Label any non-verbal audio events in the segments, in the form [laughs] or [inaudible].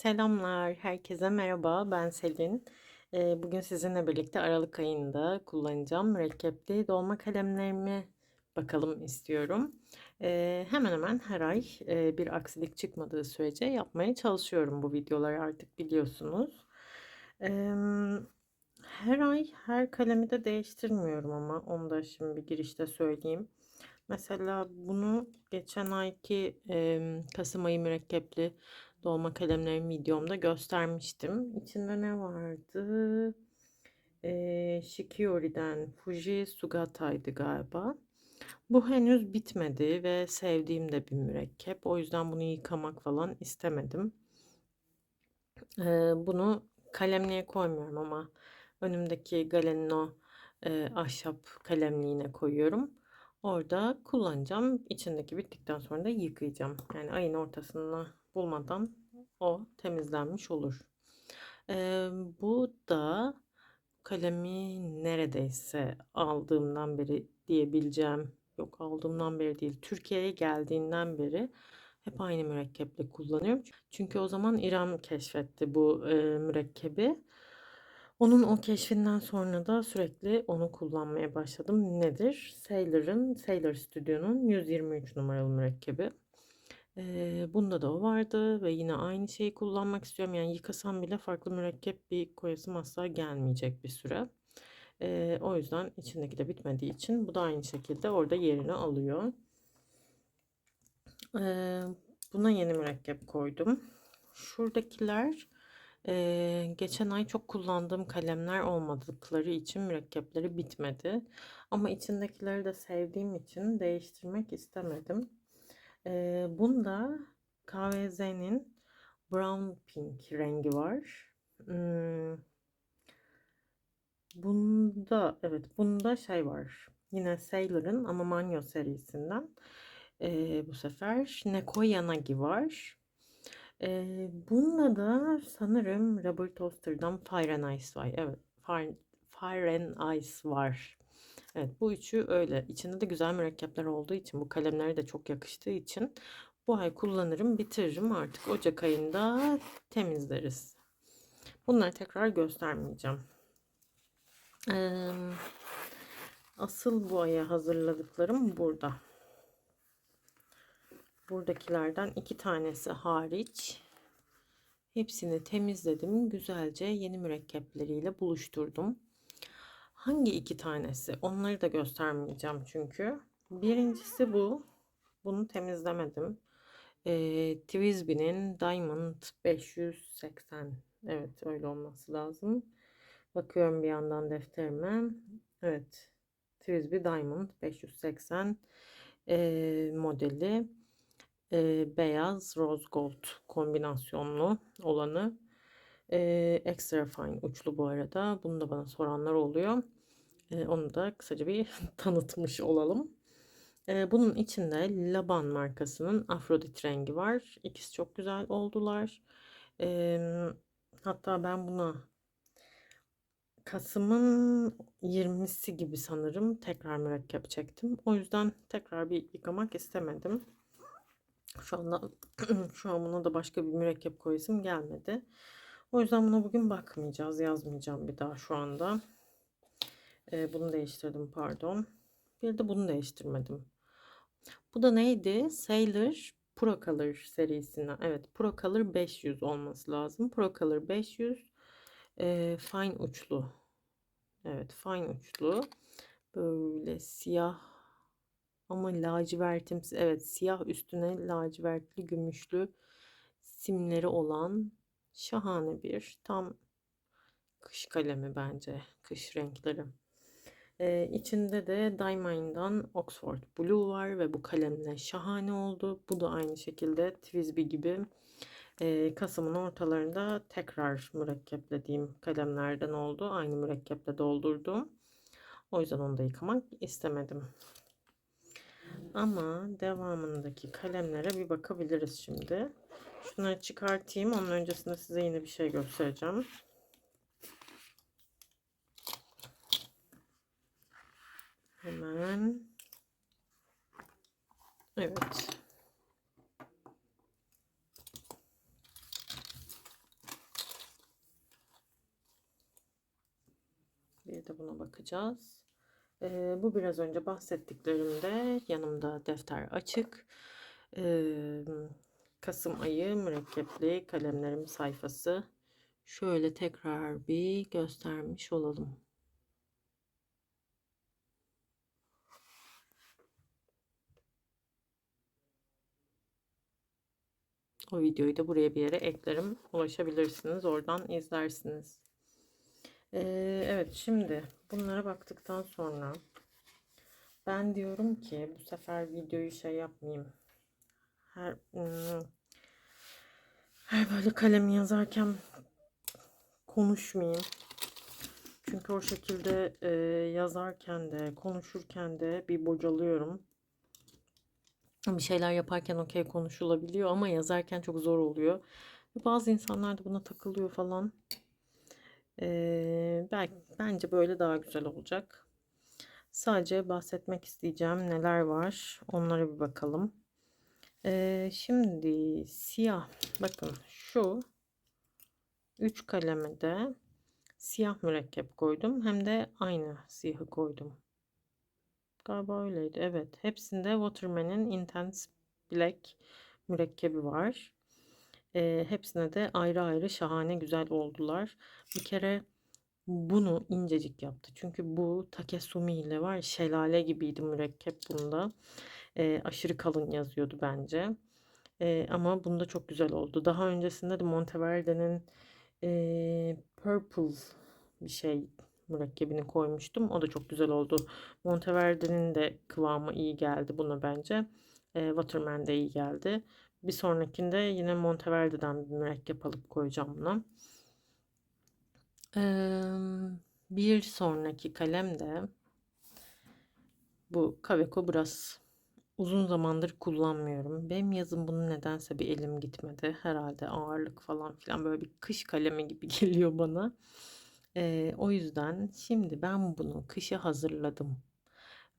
Selamlar, herkese merhaba. Ben Selin. Bugün sizinle birlikte Aralık ayında kullanacağım mürekkepli dolma kalemlerimi bakalım istiyorum. Hemen hemen her ay bir aksilik çıkmadığı sürece yapmaya çalışıyorum bu videoları artık biliyorsunuz. Her ay her kalemi de değiştirmiyorum ama onu da şimdi bir girişte söyleyeyim. Mesela bunu geçen ayki Kasım ayı mürekkepli dolma kalemlerim videomda göstermiştim. İçinde ne vardı? E, Shikiori'den Fuji Sugata'ydı galiba. Bu henüz bitmedi ve sevdiğim de bir mürekkep. O yüzden bunu yıkamak falan istemedim. E, bunu kalemliğe koymuyorum ama önümdeki Galenino e, ahşap kalemliğine koyuyorum. Orada kullanacağım. İçindeki bittikten sonra da yıkayacağım. Yani ayın ortasını bulmadan o temizlenmiş olur. Ee, bu da kalemi neredeyse aldığımdan beri diyebileceğim. Yok aldığımdan beri değil. Türkiye'ye geldiğinden beri hep aynı mürekkeple kullanıyorum. Çünkü o zaman İrem keşfetti bu e, mürekkebi. Onun o keşfinden sonra da sürekli onu kullanmaya başladım. Nedir? Sailor'ın, Sailor Studio'nun 123 numaralı mürekkebi. Ee, bunda da o vardı ve yine aynı şeyi kullanmak istiyorum. Yani yıkasam bile farklı mürekkep bir koyasım asla gelmeyecek bir süre. Ee, o yüzden içindeki de bitmediği için bu da aynı şekilde orada yerini alıyor. Ee, buna yeni mürekkep koydum. Şuradakiler ee, geçen ay çok kullandığım kalemler olmadıkları için mürekkepleri bitmedi. Ama içindekileri de sevdiğim için değiştirmek istemedim. Ee, bunda KVZ'nin Brown Pink rengi var. Hmm. Bunda evet bunda şey var. Yine Sailor'ın ama Manyo serisinden. Ee, bu sefer Neko Yanagi var. Ee, bununla da sanırım Robert Toaster'dan Fire and Ice var. Evet, Fire, Fire and Ice var. Evet, bu üçü öyle. İçinde de güzel mürekkepler olduğu için, bu kalemlere de çok yakıştığı için bu ay kullanırım, bitiririm. Artık Ocak ayında temizleriz. Bunları tekrar göstermeyeceğim. Asıl bu aya hazırladıklarım burada. Buradakilerden iki tanesi hariç hepsini temizledim. Güzelce yeni mürekkepleriyle buluşturdum. Hangi iki tanesi? Onları da göstermeyeceğim çünkü. Birincisi bu. Bunu temizlemedim. Ee, Twisby'nin Diamond 580. Evet öyle olması lazım. Bakıyorum bir yandan defterime. Evet. Twisby Diamond 580 e, modeli e, beyaz rose gold kombinasyonlu olanı. E, extra fine uçlu bu arada. Bunu da bana soranlar oluyor. E, onu da kısaca bir [laughs] tanıtmış olalım. E, bunun içinde Laban markasının Afrodit rengi var. İkisi çok güzel oldular. E, hatta ben buna Kasım'ın 20'si gibi sanırım tekrar mürekkep çektim. O yüzden tekrar bir yıkamak istemedim. Şu anda [clears throat] şu an buna da başka bir mürekkep koyasım gelmedi. O yüzden buna bugün bakmayacağız. Yazmayacağım bir daha şu anda. Ee, bunu değiştirdim pardon. Bir de bunu değiştirmedim. Bu da neydi? Sailor Pro Color serisinden. Evet Pro Color 500 olması lazım. Pro Color 500 e, fine uçlu. Evet fine uçlu. Böyle siyah ama lacivertimsi evet siyah üstüne lacivertli gümüşlü simleri olan şahane bir tam kış kalemi bence kış renkleri. Ee, içinde de Diamond'dan Oxford Blue var ve bu kalemle şahane oldu. Bu da aynı şekilde Twisby gibi e, Kasım'ın ortalarında tekrar mürekkeplediğim kalemlerden oldu. Aynı mürekkeple doldurdum. O yüzden onu da yıkamak istemedim. Ama devamındaki kalemlere bir bakabiliriz şimdi. Şunları çıkartayım. Onun öncesinde size yine bir şey göstereceğim. Hemen. Evet. Bir de buna bakacağız. Ee, bu biraz önce bahsettiklerimde yanımda defter açık. Ee, Kasım ayı mürekkepli kalemlerim sayfası. Şöyle tekrar bir göstermiş olalım. O videoyu da buraya bir yere eklerim. Ulaşabilirsiniz. Oradan izlersiniz. Ee, evet şimdi bunlara baktıktan sonra ben diyorum ki bu sefer videoyu şey yapmayayım. Her hmm, her böyle kalemi yazarken konuşmayayım. Çünkü o şekilde e, yazarken de konuşurken de bir bocalıyorum. Bir şeyler yaparken okey konuşulabiliyor ama yazarken çok zor oluyor. Bazı insanlar da buna takılıyor falan. Ee, belki, bence böyle daha güzel olacak. Sadece bahsetmek isteyeceğim neler var. Onlara bir bakalım. Ee, şimdi siyah. Bakın şu üç kaleme de siyah mürekkep koydum. Hem de aynı siyahı koydum. Galiba öyleydi. Evet. Hepsinde Waterman'in Intense Black mürekkebi var. E, hepsine de ayrı ayrı şahane güzel oldular. Bir kere bunu incecik yaptı. Çünkü bu Takesumi ile var şelale gibiydi mürekkep bunda. E, aşırı kalın yazıyordu bence. E, ama bunda çok güzel oldu. Daha öncesinde de Monteverde'nin e, Purple bir şey mürekkebini koymuştum. O da çok güzel oldu. Monteverde'nin de kıvamı iyi geldi buna bence. E, Waterman de iyi geldi. Bir sonrakinde yine Monteverde'den bir mürekkep alıp koyacağım buna. Ee, bir sonraki kalem de bu Kaweco biraz uzun zamandır kullanmıyorum. Benim yazım bunun nedense bir elim gitmedi. Herhalde ağırlık falan filan böyle bir kış kalemi gibi [laughs] geliyor bana. Ee, o yüzden şimdi ben bunu kışa hazırladım.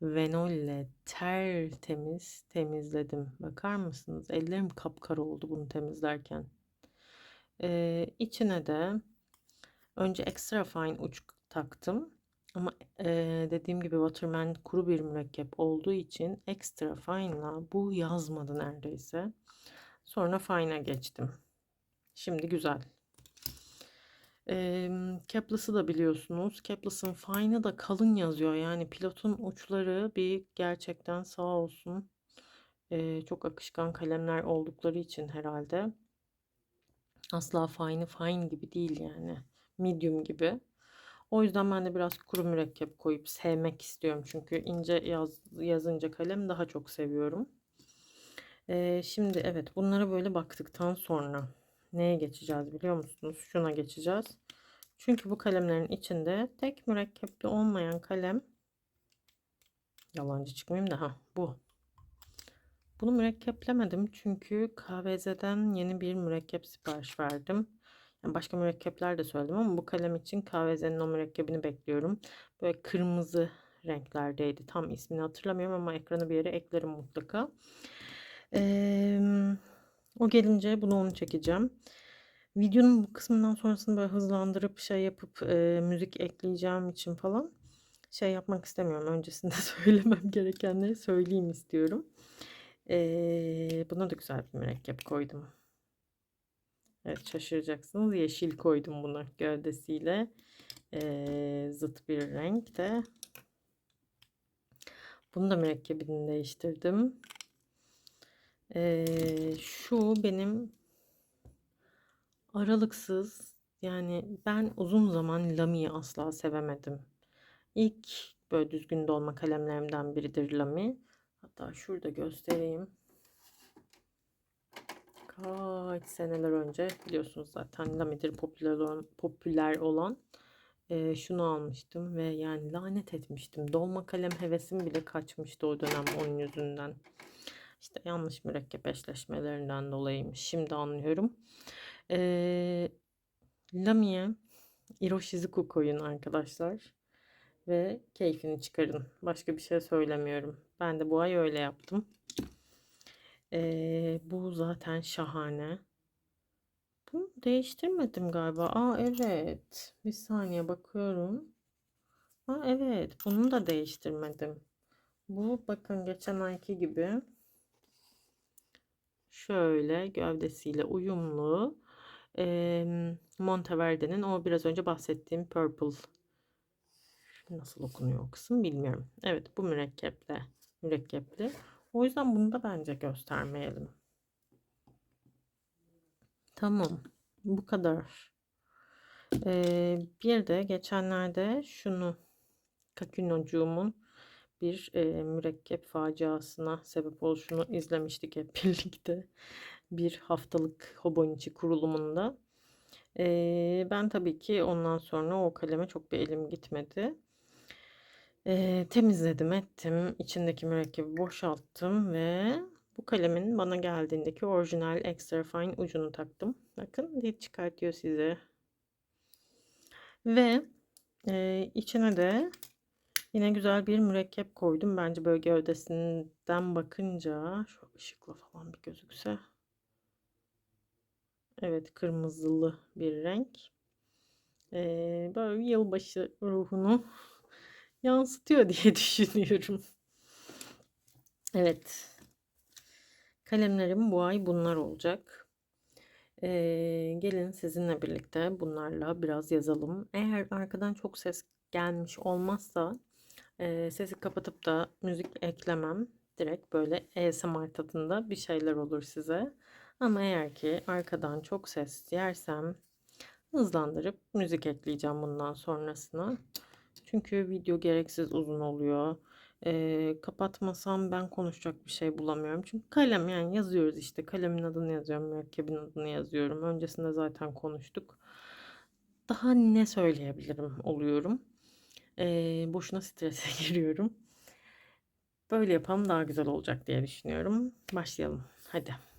Venolle tertemiz temizledim. Bakar mısınız? Ellerim kapkara oldu bunu temizlerken. Ee, içine de önce extra fine uç taktım. Ama e, dediğim gibi Waterman kuru bir mürekkep olduğu için extra fine'la bu yazmadı neredeyse. Sonra fine'a geçtim. Şimdi güzel. E, Keplus'ı da biliyorsunuz. Keplus'ın fine'ı da kalın yazıyor. Yani pilotun uçları bir gerçekten sağ olsun. E, çok akışkan kalemler oldukları için herhalde. Asla fine'ı fine gibi değil yani. Medium gibi. O yüzden ben de biraz kuru mürekkep koyup sevmek istiyorum. Çünkü ince yaz, yazınca kalem daha çok seviyorum. Ee, şimdi evet bunlara böyle baktıktan sonra neye geçeceğiz biliyor musunuz? Şuna geçeceğiz. Çünkü bu kalemlerin içinde tek mürekkepli olmayan kalem yalancı çıkmayayım da ha bu. Bunu mürekkeplemedim çünkü KVZ'den yeni bir mürekkep sipariş verdim. Yani başka mürekkepler de söyledim ama bu kalem için KVZ'nin o mürekkebini bekliyorum. Böyle kırmızı renklerdeydi. Tam ismini hatırlamıyorum ama ekranı bir yere eklerim mutlaka. Ee, o gelince bunu onu çekeceğim. Videonun bu kısmından sonrasını böyle hızlandırıp şey yapıp e, müzik ekleyeceğim için falan şey yapmak istemiyorum. Öncesinde [laughs] söylemem gerekenleri söyleyeyim istiyorum. E, buna da güzel bir mürekkep koydum. Evet şaşıracaksınız. Yeşil koydum buna gövdesiyle. E, zıt bir renkte. Bunu da mürekkebini değiştirdim. E, şu benim aralıksız yani ben uzun zaman Lami'yi asla sevemedim. İlk böyle düzgün dolma kalemlerimden biridir Lami. Hatta şurada göstereyim. Kaç seneler önce biliyorsunuz zaten Lami'dir popüler olan, popüler olan e, şunu almıştım ve yani lanet etmiştim. Dolma kalem hevesim bile kaçmıştı o dönem onun yüzünden. İşte yanlış mürekkep eşleşmelerinden dolayıymış. Şimdi anlıyorum. Ee, Lami'ye Iroshizuku koyun arkadaşlar. Ve keyfini çıkarın. Başka bir şey söylemiyorum. Ben de bu ay öyle yaptım. Ee, bu zaten şahane. Bunu değiştirmedim galiba. Aa evet. Bir saniye bakıyorum. Ha, evet, bunu da değiştirmedim. Bu bakın geçen ayki gibi şöyle gövdesiyle uyumlu eee Monteverde'nin o biraz önce bahsettiğim Purple nasıl okunuyor o kısım bilmiyorum. Evet bu mürekkeple mürekkepli. O yüzden bunu da bence göstermeyelim. Tamam. Bu kadar. Ee, bir de geçenlerde şunu Kakinocuğumun bir e, mürekkep faciasına sebep oluşunu izlemiştik hep [laughs] birlikte. Bir haftalık Hobonichi kurulumunda. Ee, ben tabii ki ondan sonra o kaleme çok bir elim gitmedi. Ee, temizledim ettim. içindeki mürekkebi boşalttım ve bu kalemin bana geldiğindeki orijinal extra fine ucunu taktım. Bakın dil çıkartıyor size. Ve e, içine de yine güzel bir mürekkep koydum. Bence böyle gövdesinden bakınca şu ışıkla falan bir gözükse. Evet kırmızılı bir renk. Ee, böyle yılbaşı ruhunu yansıtıyor [laughs] diye düşünüyorum. Evet. Kalemlerim bu ay bunlar olacak. Ee, gelin sizinle birlikte bunlarla biraz yazalım. Eğer arkadan çok ses gelmiş olmazsa e, sesi kapatıp da müzik eklemem. Direkt böyle ASMR tadında bir şeyler olur size. Ama eğer ki arkadan çok ses yersem hızlandırıp müzik ekleyeceğim bundan sonrasına. Çünkü video gereksiz uzun oluyor. Ee, kapatmasam ben konuşacak bir şey bulamıyorum. Çünkü kalem yani yazıyoruz işte. Kalemin adını yazıyorum, mürekkebin adını yazıyorum. Öncesinde zaten konuştuk. Daha ne söyleyebilirim oluyorum. Ee, boşuna strese [laughs] giriyorum. Böyle yapalım daha güzel olacak diye düşünüyorum. Başlayalım. Hadi.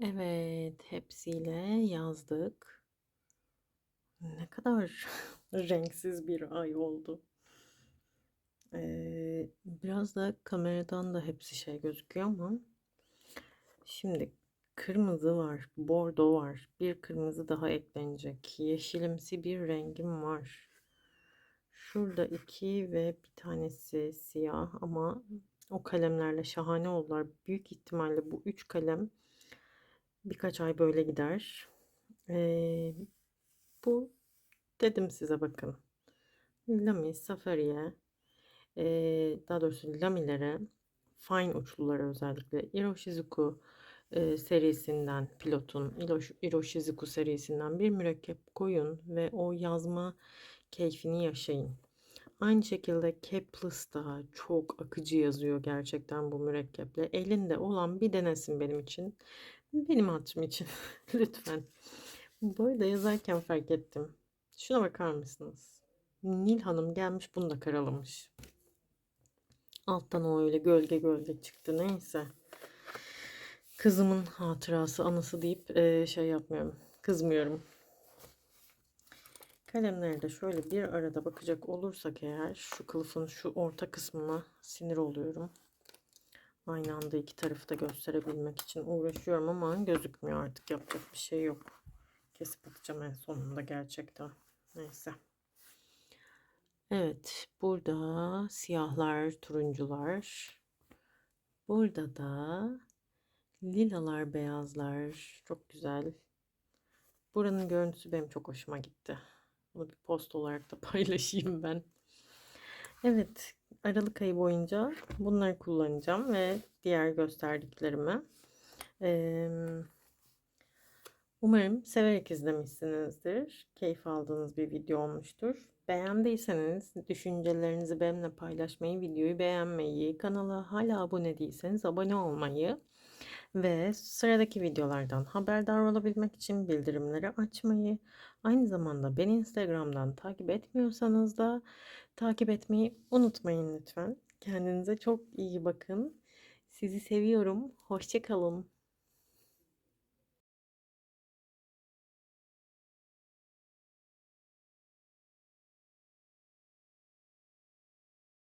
Evet, hepsiyle yazdık. Ne kadar [laughs] renksiz bir ay oldu. Ee, biraz da kameradan da hepsi şey gözüküyor ama şimdi kırmızı var, bordo var, bir kırmızı daha eklenecek, yeşilimsi bir rengim var. Şurada iki ve bir tanesi siyah ama o kalemlerle şahane oldular. Büyük ihtimalle bu üç kalem birkaç ay böyle gider. Ee, bu dedim size bakın. Lamy, Safari'ye ee, daha doğrusu Lami'lere fine uçlulara özellikle Iroshizuku e, serisinden pilotun Irosh- Iroshizuku serisinden bir mürekkep koyun ve o yazma keyfini yaşayın. Aynı şekilde Kepler da çok akıcı yazıyor gerçekten bu mürekkeple. Elinde olan bir denesin benim için. Benim hatırım için. [laughs] Lütfen. Bu arada yazarken fark ettim. Şuna bakar mısınız? Nil Hanım gelmiş bunu da karalamış. Alttan o öyle gölge gölge çıktı. Neyse. Kızımın hatırası, anısı deyip e, şey yapmıyorum. Kızmıyorum. Kalemleri de şöyle bir arada bakacak olursak eğer şu kılıfın şu orta kısmına sinir oluyorum. Aynı anda iki tarafı da gösterebilmek için uğraşıyorum ama gözükmüyor artık yapacak bir şey yok. Kesip atacağım en sonunda gerçekten. Neyse. Evet, burada siyahlar, turuncular. Burada da lilalar, beyazlar. Çok güzel. Buranın görüntüsü benim çok hoşuma gitti. Bunu bir post olarak da [laughs] paylaşayım ben. Evet, Aralık ayı boyunca bunları kullanacağım ve diğer gösterdiklerimi. Ee, umarım severek izlemişsinizdir. Keyif aldığınız bir video olmuştur. Beğendiyseniz düşüncelerinizi benimle paylaşmayı, videoyu beğenmeyi, kanala hala abone değilseniz abone olmayı ve sıradaki videolardan haberdar olabilmek için bildirimleri açmayı, aynı zamanda beni Instagram'dan takip etmiyorsanız da takip etmeyi unutmayın lütfen. Kendinize çok iyi bakın. Sizi seviyorum. Hoşçakalın.